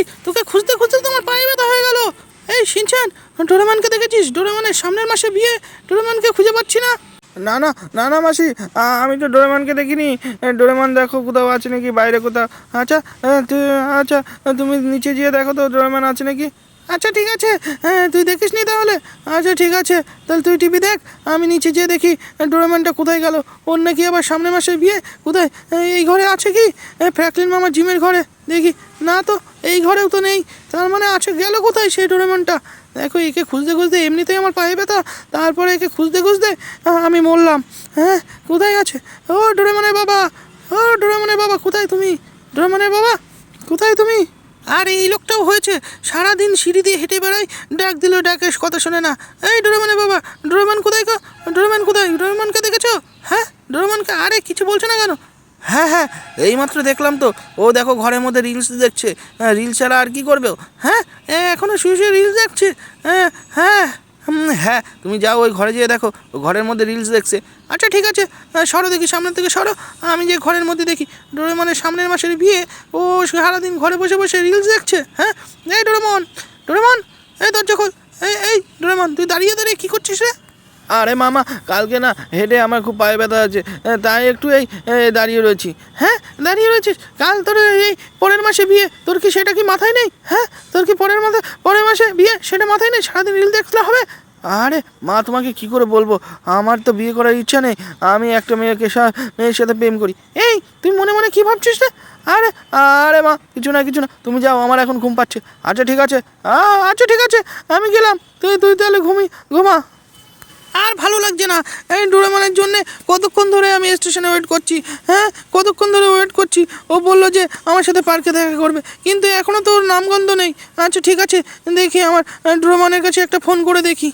তুই তোকে খুঁজতে খুঁজতে তোমার পায়ে ব্যথা হয়ে গেল। এই শিনচান ডোরেমনকে দেখেছিস? ডোরেমনের সামনের মাসে বিয়ে ডোরেমনকে খুঁজে পাচ্ছি না। না না না না মাসি আমি তো ডোরেমনকে দেখিনি। ডোরেমন দেখো কোথাও আছে নাকি বাইরে কোথাও। আচ্ছা আচ্ছা তুমি নিচে গিয়ে দেখো তো ডোরেমন আছে নাকি। আচ্ছা ঠিক আছে। হ্যাঁ তুই দেখিস নি তাহলে? আচ্ছা ঠিক আছে। তাহলে তুই টিভি দেখ আমি নিচে যেয়ে দেখি ডোরেমনটা কোথায় গেল। ওর নাকি আবার সামনের মাসে বিয়ে কোথায় এই ঘরে আছে কি? ফ্র্যাঙ্কলিন মামার জিমের ঘরে। দেখি না তো এই ঘরেও তো নেই। তার মানে আছে গেল কোথায় সেই ডোরেমনটা? দেখো, একে খুঁজতে খুঁজতে এমনিতেই আমার পায়ে ব্যথা। তারপরে একে খুঁজতে খুঁজতে আমি মরলাম। হ্যাঁ কোথায় আছে? ও, ডোরেমনের বাবা! ও, ডোরেমনের বাবা, কোথায় তুমি? ডোরেমনের বাবা, কোথায় তুমি? আর এই লোকটাও হয়েছে। সারাদিন সিঁড়ি দিয়ে হেঁটে বেড়ায়, ডাক দিল, ডাকে, কথা শোনে না। এই ডোরেমনের বাবা, ডোরেমন কোথায় গো? ডোরেমন কোথায়? ডোরেমনকে দেখেছ? হ্যাঁ ডোরেমনকে? আরে, কিছু বলছো না কেন? হ্যাঁ হ্যাঁ এইমাত্র দেখলাম তো। ও দেখো ঘরের মধ্যে রিলস দেখছে। রিলস ছাড়া আর কি করবে? হ্যাঁ এ, এখনও শুয়ে শুয়ে রিলস দেখছে। হ্যাঁ হ্যাঁ হ্যাঁ তুমি যাও ওই ঘরে যেয়ে দেখো। ঘরের মধ্যে রিলস দেখছে। আচ্ছা ঠিক আছে সরো দেখি সামনের থেকে সরো। আমি যে ঘরের মধ্যে দেখি ডোরেমনের সামনের মাসের বিয়ে ও সারাদিন ঘরে বসে বসে রিলস দেখছে। হ্যাঁ এই ডোরেমন ডোরেমন এই দরজা খোল। এই এই ডোরেমন তুই দাঁড়িয়ে দাঁড়িয়ে কী করছিস রে? আরে মামা, কালকে না হেঁটে আমার খুব পায়ে ব্যথা আছে তাই একটু এই দাঁড়িয়ে রয়েছি। হ্যাঁ দাঁড়িয়ে রয়েছিস? কাল তোর এই পরের মাসে বিয়ে, তোর কি সেটা কি মাথায় নেই? হ্যাঁ তোর কি পরের মাসে পরের মাসে বিয়ে সেটা মাথায় নেই? সারাদিন রিল দেখতে হবে? আরে মা, তোমাকে কি করে বলব? আমার তো বিয়ে করার ইচ্ছা নেই। আমি একটা মেয়েকে মেয়ের সাথে প্রেম করি। এই, তুই মনে মনে কি ভাবছিস রে? আরে আরে মা, কিছু না কিছু না। তুমি যাও, আমার এখন ঘুম পাচ্ছে। আচ্ছা ঠিক আছে। আচ্ছা ঠিক আছে। আমি গেলাম। তুই তুই তাহলে ঘুমি, ঘুমা। আর ভালো লাগছে না। এই ডোরেমনের জন্য কতক্ষণ ধরে আমি স্টেশনে ওয়েট করছি হ্যাঁ? কতক্ষণ ধরে ওয়েট করছি? ও বলল যে আমার সাথে পার্কে দেখা করবে। কিন্তু এখনও তো ওর নামগন্ধ নেই। আচ্ছা ঠিক আছে দেখি আমার ডোরেমনের কাছে একটা ফোন করে দেখি।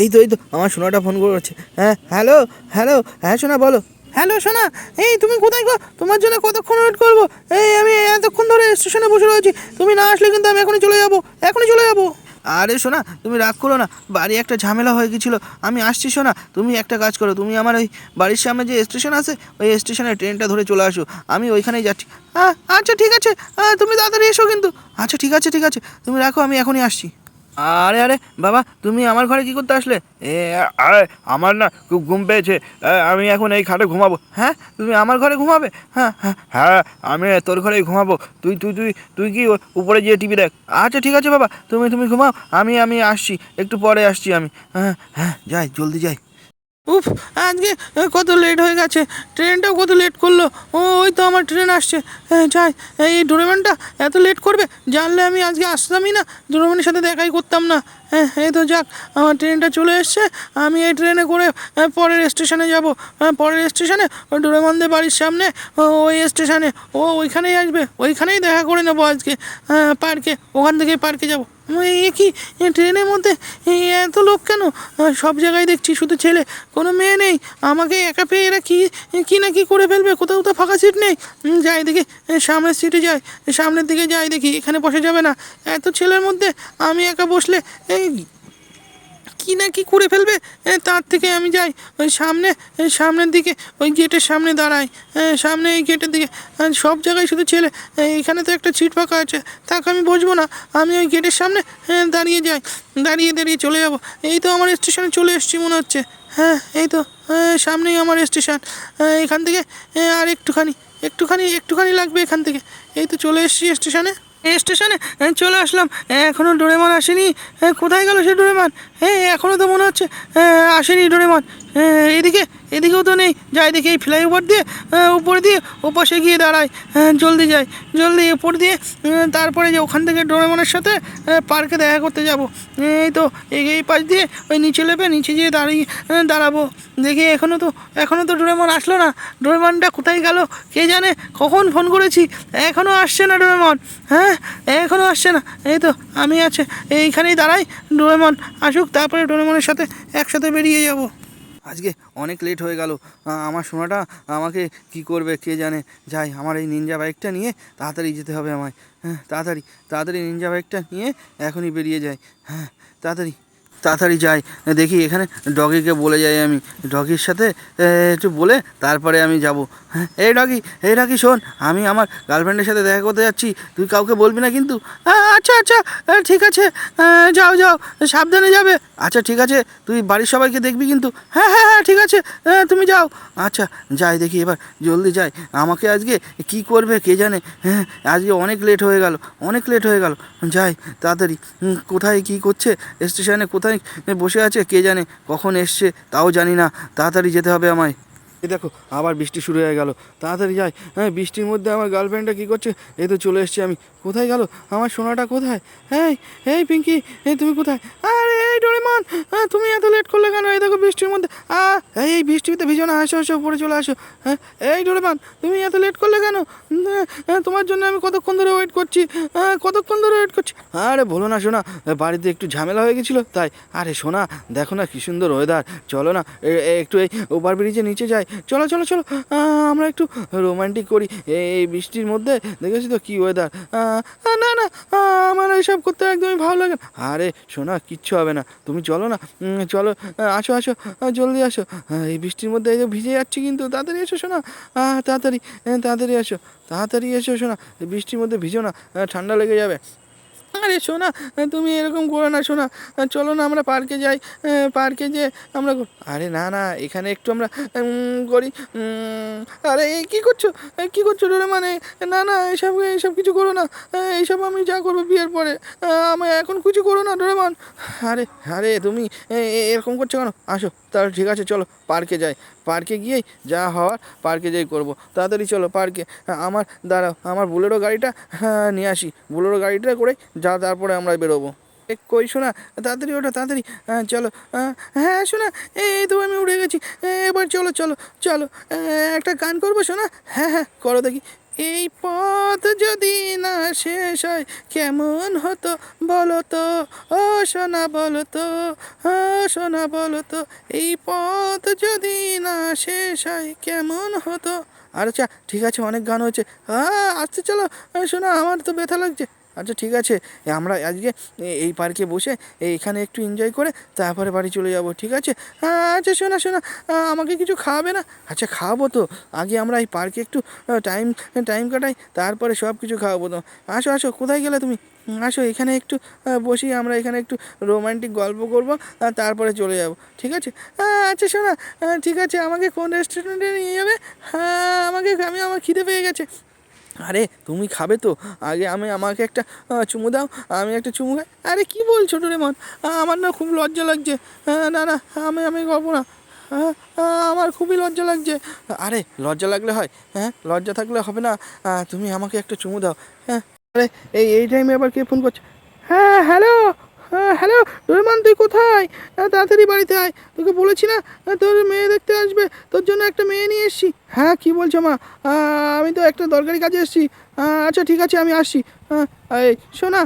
এই তো এই তো আমার সোনাটা ফোন করেছে। হ্যাঁ হ্যালো হ্যালো হ্যাঁ সোনা বলো। হ্যালো সোনা এই তুমি কোথায় গো? তোমার জন্য কতক্ষণ ওয়েট করব? এই আমি এতক্ষণ ধরে স্টেশনে বসে রয়েছি। তুমি না আসলে কিন্তু আমি এখনই চলে যাব এখনই চলে যাব। আরে শোনা তুমি রাগ করো না, বাড়ি একটা ঝামেলা হয়ে গেছিল। আমি আসছি শোনা তুমি একটা কাজ করো, তুমি আমার ওই বাড়ির সামনে যে স্টেশন আছে, ওই স্টেশনে ট্রেনটা ধরে চলে আসো, আমি ওইখানেই যাচ্ছি। হ্যাঁ আচ্ছা ঠিক আছে তুমি তাড়াতাড়ি এসো কিন্তু। আচ্ছা ঠিক আছে ঠিক আছে, তুমি রাখো, আমি এখনই আসছি। আরে আরে, বাবা, তুমি আমার ঘরে কি করতে আসলে? এ, আরে, আমার না খুব ঘুম পেয়েছে। আমি এখন এই খাটে ঘুমাবো। হ্যাঁ তুমি আমার ঘরে ঘুমাবে? হ্যাঁ হ্যাঁ হ্যাঁ আমি তোর ঘরেই ঘুমাবো। তুই তুই তুই তুই কি উপরে গিয়ে টিভি দেখ? আচ্ছা ঠিক আছে বাবা, তুমি তুমি ঘুমাও। আমি আমি আসছি, একটু পরে আসছি আমি। হ্যাঁ হ্যাঁ যাই, জলদি যাই। উফ, আজকে কত লেট হয়ে গেছে। ট্রেনটাও কত লেট করল। ও, ওই তো আমার ট্রেন আসছে। যাই, এই ডোরেমনটা এত লেট করবে? জানলে আমি আজকে আসতামই না। ডোরেমনের সাথে দেখাই করতাম না। হ্যাঁ এই তো যাক, আমার ট্রেনটা চলে এসছে। আমি এই ট্রেনে করে পরের স্টেশনে যাব। পরের স্টেশনে ওই ডোরেমনদের বাড়ির সামনে ওই স্টেশনে ও, ওইখানেই আসবে। ওইখানেই দেখা করে নেব আজকে। পার্কে ওখান থেকে পার্কে যাব। এ কি ট্রেনের মধ্যে এত লোক কেন? সব জায়গায় দেখছি শুধু ছেলে, কোনো মেয়ে নেই। আমাকে একা পেয়ে এরা কী কী না কি করে ফেলবে? কোথাও তো ফাঁকা সিট নেই। যাই দেখি সামনের সিটে যাই সামনের দিকে যাই দেখি, এখানে বসে যাবে না। এত ছেলের মধ্যে আমি একা বসলে, এই কি না কি করে ফেলবে? তার থেকে আমি যাই। ওই সামনে সামনের দিকে, ওই গেটের সামনে দাঁড়াই। সামনে এই গেটের দিকে। সব জায়গায় শুধু ছেলে। এখানে তো একটা ছিট ফাঁকা আছে। তাকে, আমি বসবো না। আমি ওই গেটের সামনে দাঁড়িয়ে যাই। দাঁড়িয়ে দাঁড়িয়ে চলে যাব। এই তো আমার স্টেশনে চলে এসেছি মনে হচ্ছে। হ্যাঁ এই তো সামনেই আমার স্টেশন। এখান থেকে আর একটুখানি একটুখানি একটুখানি লাগবে এখান থেকে। এই তো চলে এসেছি স্টেশনে। স্টেশনে চলে আসলাম। এখনও ডোরেমন আসেনি। কোথায় গেল সে ডোরেমন? হ্যাঁ এখনও তো মনে হচ্ছে এ, আসেনি ডোরেমন। এদিকে এদিকেও তো নেই। যাই দেখি এই ফ্লাইওভার দিয়ে এ, উপর দিয়ে ওপাশে গিয়ে দাঁড়াই এ, জলদি যাই জলদি উপর দিয়ে তারপরে যে ওখান থেকে ডোরেমনের সাথে পার্কে দেখা করতে যাব। এই তো এই পাশ দিয়ে ওই নিচে লেপে নিচে গিয়ে দাঁড়িয়ে দাঁড়াবো। দেখি এখনও তো এখনও তো ডোরেমন আসলো না। ডোরেমনটা কোথায় গেল কে জানে? কখন ফোন করেছি? এখনও আসছে না ডোরেমন। হ্যাঁ এখনও আসছে না। এই তো আমি আছে। এইখানেই দাঁড়াই ডোরেমন আসুক। তারপরে ডোরেমনের সাথে একসাথে বেরিয়ে যাব। আজকে অনেক লেট হয়ে গেল। আমার সোনাটা আমাকে কি করবে কে জানে? যাই, আমার এই নিনজা বাইকটা নিয়ে তাড়াতাড়ি যেতে হবে আমায়। হ্যাঁ তাড়াতাড়ি তাড়াতাড়ি নিনজা বাইকটা নিয়ে এখনই বেরিয়ে যাই। হ্যাঁ তাড়াতাড়ি। তাড়াতাড়ি যাই। দেখি এখানে ডগিকে বলে যাই আমি। ডগির সাথে একটু বলে তারপরে আমি যাব। হ্যাঁ এই ডগি এই ডগি শোন, আমি আমার গার্লফ্রেন্ডের সাথে দেখা করতে যাচ্ছি। তুই কাউকে বলবি না কিন্তু? আচ্ছা আচ্ছা ঠিক আছে যাও যাও, সাবধানে যাবে। আচ্ছা ঠিক আছে, তুই বাড়ির সবাইকে দেখবি কিন্তু? হ্যাঁ হ্যাঁ হ্যাঁ ঠিক আছে তুমি যাও। আচ্ছা যাই দেখি এবার, জলদি যাই। আমাকে আজকে কি করবে কে জানে? হ্যাঁ আজকে অনেক লেট হয়ে গেল, অনেক লেট হয়ে গেল। যাই, তাড়াতাড়ি। কোথায় কি করছে? স্টেশনে কোথায় বসে আছে কে জানে কখন এসছে তাও জানি না। তাড়াতাড়ি যেতে হবে আমায়। এই দেখো আবার বৃষ্টি শুরু হয়ে গেল। তাড়াতাড়ি যাই। হ্যাঁ বৃষ্টির মধ্যে আমার গার্লফ্রেন্ডটা কী করছে? এই তো চলে এসছি আমি। কোথায় গেল? আমার সোনাটা কোথায়? হ্যাঁ এই পিঙ্কি এই তুমি কোথায়? আরে এই ডোরেমন হ্যাঁ তুমি এত লেট করলে কেন? এই দেখো বৃষ্টির মধ্যে। আ, এই বৃষ্টিতে না আসো আসো উপরে চলে আসো। হ্যাঁ এই ডোরেমন তুমি এত লেট করলে কেন? আ, তোমার জন্য আমি কতক্ষণ ধরে ওয়েট করছি? কতক্ষণ ধরে ওয়েট করছি? আরে বলো না শোনা বাড়িতে একটু ঝামেলা হয়ে গেছিল তাই। আরে শোনা দেখো না কি সুন্দর ওয়েদার চলো না এ- এ- একটু এই ওভার ব্রিজের নিচে যাই। চলো চলো চলো। আমরা একটু রোমান্টিক করি। এই বৃষ্টির মধ্যে দেখেছি তো কী ওয়েদার না না আমার এইসব করতে একদমই ভালো লাগে না। আরে শোনা কিচ্ছু হবে না। তুমি চলো না। চলো আসো আসো জলদি আসো। এই বৃষ্টির মধ্যে এই ভিজে যাচ্ছি কিন্তু, তাড়াতাড়ি এসো শোনা তাড়াতাড়ি তাড়াতাড়ি এসো। তাড়াতাড়ি এসো শোনা বৃষ্টির মধ্যে ভিজো না। ঠান্ডা লেগে যাবে। আরে শোনা তুমি এরকম করো না শোনা চলো না, আমরা পার্কে যাই। পার্কে যে আমরা আরে না না, এখানে একটু আমরা করি। আরে কী করছ? কী করছ ডোরে মানে? না না এইসব এইসব কিছু করো না। এইসব আমি যা করব বিয়ের পরে। আমি এখন কিছু করো না, ডোরেমান। আরে আরে তুমি এরকম করছ কেন? আসো, তাহলে ঠিক আছে, চলো পার্কে যাই। পার্কে গিয়েই যা হওয়ার পার্কে যেই করব। তাড়াতাড়ি চলো পার্কে। হ্যাঁ, আমার দাঁড়াও আমার বুলেরো গাড়িটা হ্যাঁ, নিয়ে আসি। বুলেরো গাড়িটা করে যা তারপরে আমরা বেরোবো। কই শোনা তাড়াতাড়ি ওটা তাড়াতাড়ি। হ্যাঁ, চলো। হ্যাঁ শোনা এই তো আমি উড়ে গেছি। এবার চলো চলো চলো। একটা গান করব শোনা হ্যাঁ হ্যাঁ করো দেখি। এই পথ যদি না শেষ হয়, কেমন হতো বলতো ও সোনা বলতো ও সোনা বলতো এই পথ যদি না শেষ হয়, কেমন হতো? আচ্ছা ঠিক আছে, অনেক গান হয়েছে। হ্যাঁ আসতে চলো। শোনা, আমার তো ব্যথা লাগছে। আচ্ছা ঠিক আছে। আমরা আজকে এই পার্কে বসে এইখানে একটু এনজয় করে তারপরে বাড়ি চলে যাব, ঠিক আছে? আচ্ছা শোনা শোনা আমাকে কিছু খাওয়াবে না? আচ্ছা খাওয়াবো তো। আগে আমরা এই পার্কে একটু টাইম টাইম কাটাই, তারপরে সব কিছু খাওয়াবো তো। আসো আসো, কোথায় গেলে তুমি? আসো, এখানে একটু বসি, আমরা এখানে একটু রোমান্টিক গল্প করব তারপরে চলে যাব, ঠিক আছে? আচ্ছা শোনা ঠিক আছে, আমাকে কোন রেস্টুরেন্টে নিয়ে যাবে? হ্যাঁ আমাকে, আমি, আমার খিদে পেয়ে গেছে। আরে, তুমি খাবে তো? আগে আমি, আমাকে একটা চুমু দাও। আমি একটা চুমু খাই। আরে, কি বলছো মন? আমার না খুব লজ্জা লাগছে। না না, আমি আমি খাব না। আমার খুবই লজ্জা লাগছে। আরে, লজ্জা লাগলে হয়। হ্যাঁ লজ্জা থাকলে হবে না। তুমি আমাকে একটা চুমু দাও। হ্যাঁ আরে, এই এই টাইমে আবার কে ফোন করছে? হ্যাঁ হ্যালো হ্যাঁ হ্যালো রহমান তুই কোথায়? তাড়াতাড়ি বাড়িতে আয়। তোকে বলেছি না তোর মেয়ে দেখতে আসবে। তোর জন্য একটা মেয়ে নিয়ে এসছি। হ্যাঁ কী বলছো মা? আমি তো একটা দরকারি কাজে এসেছি। আচ্ছা ঠিক আছে, আমি আসছি। এই শোনা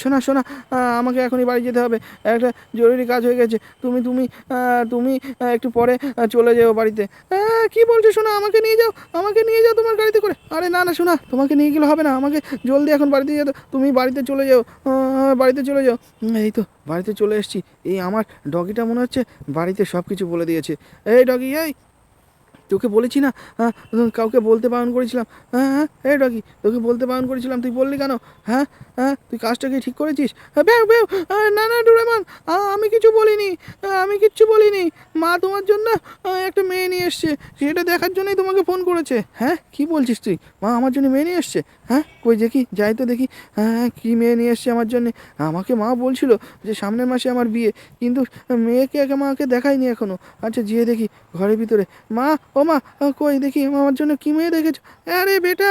শোনা শোনা আমাকে এখনই বাড়ি যেতে হবে। একটা জরুরি কাজ হয়ে গেছে। তুমি তুমি তুমি একটু পরে চলে যাও বাড়িতে। কি বলছো শোনা আমাকে নিয়ে যাও, আমাকে নিয়ে যাও তোমার গাড়িতে করে। আরে, না না শোনা তোমাকে নিয়ে গেলে হবে না। আমাকে জলদি এখন বাড়িতে যেতে, তুমি বাড়িতে চলে যাও। বাড়িতে চলে যাও। এই তো, বাড়িতে চলে এসেছি। এই আমার ডগিটা মনে হচ্ছে বাড়িতে সব কিছু বলে দিয়েছে। এই, ডগি, এই তোকে বলেছি না? হ্যাঁ কাউকে বলতে বারণ করেছিলাম। হ্যাঁ হ্যাঁ এই ডগি তোকে বলতে বারণ করেছিলাম তুই বললি কেন? হ্যাঁ হ্যাঁ তুই কাজটা কি ঠিক করেছিস? হ্যাঁ, বেও আহ, না না ডোরেমন আমি কিছু বলিনি আমি কিচ্ছু বলিনি। মা তোমার জন্য একটা মেয়ে নিয়ে এসছে সেটা দেখার জন্যই তোমাকে ফোন করেছে। হ্যাঁ কি বলছিস তুই? মা আমার জন্য মেয়ে নিয়ে এসছে। হ্যাঁ কই দেখি যাই তো দেখি। হ্যাঁ কী মেয়ে নিয়ে এসছে আমার জন্যে? আমাকে মা বলছিল যে সামনের মাসে আমার বিয়ে কিন্তু মেয়েকে একে মাকে দেখায়নি এখনও আচ্ছা যেয়ে দেখি ঘরের ভিতরে। মা ও মা কই দেখি, আমার জন্য কি মেয়ে দেখেছ? আরে বেটা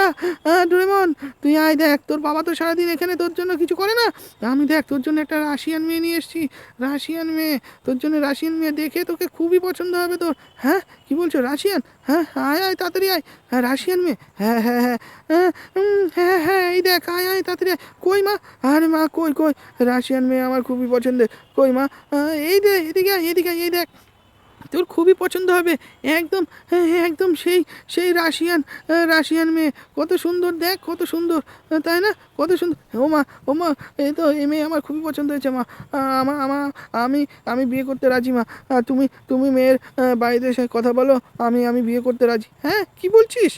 ডোরেমন, তুই আয় দেখ, তোর বাবা তো সারাদিন এখানে, তোর জন্য কিছু করে না? আমি দেখ, তোর জন্য একটা রাশিয়ান মেয়ে নিয়ে এসেছি, রাশিয়ান মেয়ে, তোর জন্য রাশিয়ান মেয়ে দেখে তোকে খুবই পছন্দ হবে তোর। হ্যাঁ? কি বলছো, রাশিয়ান? হ্যাঁ আয় আয়, তাড়াতাড়ি আয়। হ্যাঁ রাশিয়ান মেয়ে? হ্যাঁ হ্যাঁ হ্যাঁ হ্যাঁ হ্যাঁ হ্যাঁ এই দেখ, আয় আয়, তাড়াতাড়ি আয়। কই মা? আরে মা, কই কই? রাশিয়ান মেয়ে আমার খুবই পছন্দের। কই মা? এই দে, এদিকে আয় এদিকে আয়, এই দেখ। তোর খুবই পছন্দ হবে। একদম হ্যাঁ, হ্যাঁ, একদম সেই সেই রাশিয়ান রাশিয়ান মেয়ে। কত সুন্দর দেখ কত সুন্দর তাই না? কত সুন্দর। ও মা ও মা এই তো এই মেয়ে আমার খুবই পছন্দ হয়েছে মা। আমার আমার আমি আমি বিয়ে করতে রাজি মা। তুমি তুমি মেয়ের বাড়িতে এসে কথা বলো আমি আমি বিয়ে করতে রাজি। হ্যাঁ কি বলছিস?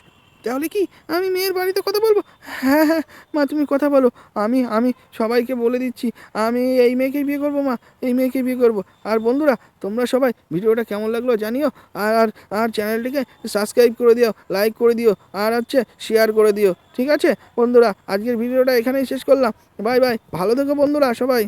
তাহলে কি আমি মেয়ের বাড়িতে কথা বলব? হ্যাঁ হ্যাঁ মা তুমি কথা বলো। আমি আমি সবাইকে বলে দিচ্ছি, আমি এই মেয়েকেই বিয়ে করব, মা, এই মেয়েকে বিয়ে করব। আর বন্ধুরা, তোমরা সবাই ভিডিওটা কেমন লাগল জানিও, আর আর আর চ্যানেলটিকে সাবস্ক্রাইব করে দিও লাইক করে দিও, আর হচ্ছে শেয়ার করে দিও, ঠিক আছে? বন্ধুরা, আজকের ভিডিওটা এখানেই শেষ করলাম। বাই বাই, ভালো থেকো বন্ধুরা সবাই।